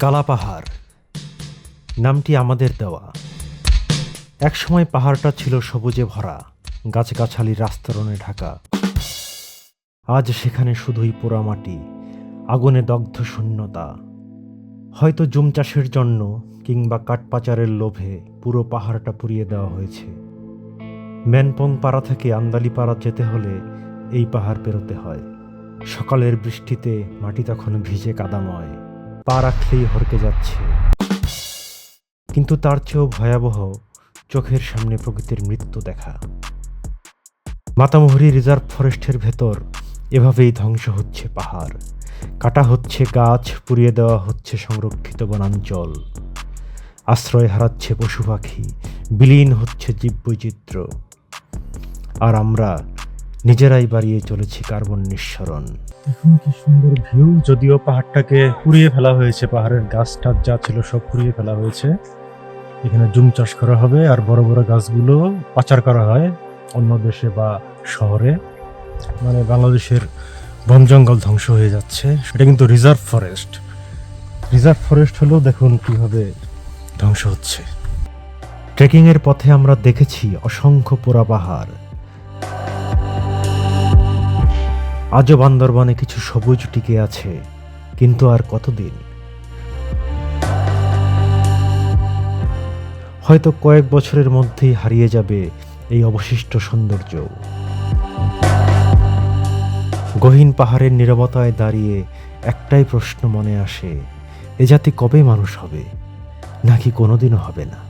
কালা পাহাড় নামটি আমাদের দেওয়া। একসময় পাহাড়টা ছিল সবুজে ভরা, গাছগাছালি রাস্তরণে ঢাকা। আজ সেখানে শুধুই পোড়ামাটি আগুনে দগ্ধ শূন্যতা। হয়তো জুম চাষের জন্য কিংবা কাঠপাচারের লোভে পুরো পাহাড়টা পুড়িয়ে দেওয়া হয়েছে। ম্যানপং পাড়া থেকে আন্দালি পাড়া যেতে হলে এই পাহাড় পেরোতে হয়। সকালের বৃষ্টিতে মাটি তখন ভিজে কাদাময় পা রাখলেই হরকে যাচ্ছে। কিন্তু তার চেয়েও ভয়াবহ চোখের সামনে প্রকৃতির মৃত্যু দেখা। মাতামুহুরি রিজার্ভ ফরেস্টের ভেতর এভাবেই ধ্বংস হচ্ছে পাহাড়। কাটা হচ্ছে গাছ, পুড়িয়ে দেওয়া হচ্ছে সংরক্ষিত বনাঞ্চল। আশ্রয় হারাচ্ছে পশু পাখি, বিলীন হচ্ছে জীববৈচিত্র্য। আর আমরা নিজেরাই বাড়িয়ে চলেছি কার্বন নিঃসরণ। দেখুন কি সুন্দর ভিউ যদিও পাহাড়টাকে পুড়িয়ে ফেলা হয়েছে পাহাড়ের গাছ টাছ যা ছিল সব পুড়িয়ে ফেলা হয়েছে। এখানে জুম চাষ করা হবে আর বড় বড় গাছগুলো পাচার করা হয় অন্য দেশে বা শহরে। মানে বাংলাদেশের বন জঙ্গল ধ্বংস হয়ে যাচ্ছে। সেটা কিন্তু রিজার্ভ ফরেস্ট। রিজার্ভ ফরেস্ট হলেও দেখুন কীভাবে ধ্বংস হচ্ছে। ট্রেকিংয়ের পথে আমরা দেখেছি অসংখ্য পোড়া পাহাড়। আজও বান্দরবানে কিছু সবুজ টিকে আছে, কিন্তু আর কতদিন? হয়তো কয়েক বছরের মধ্যেই হারিয়ে যাবে এই অবশিষ্ট সৌন্দর্য। গহীন পাহাড়ের নীরবতায় দাঁড়িয়ে একটাই প্রশ্ন মনে আসে, এ জাতি কবে মানুষ হবে? নাকি কোনোদিনও হবে না?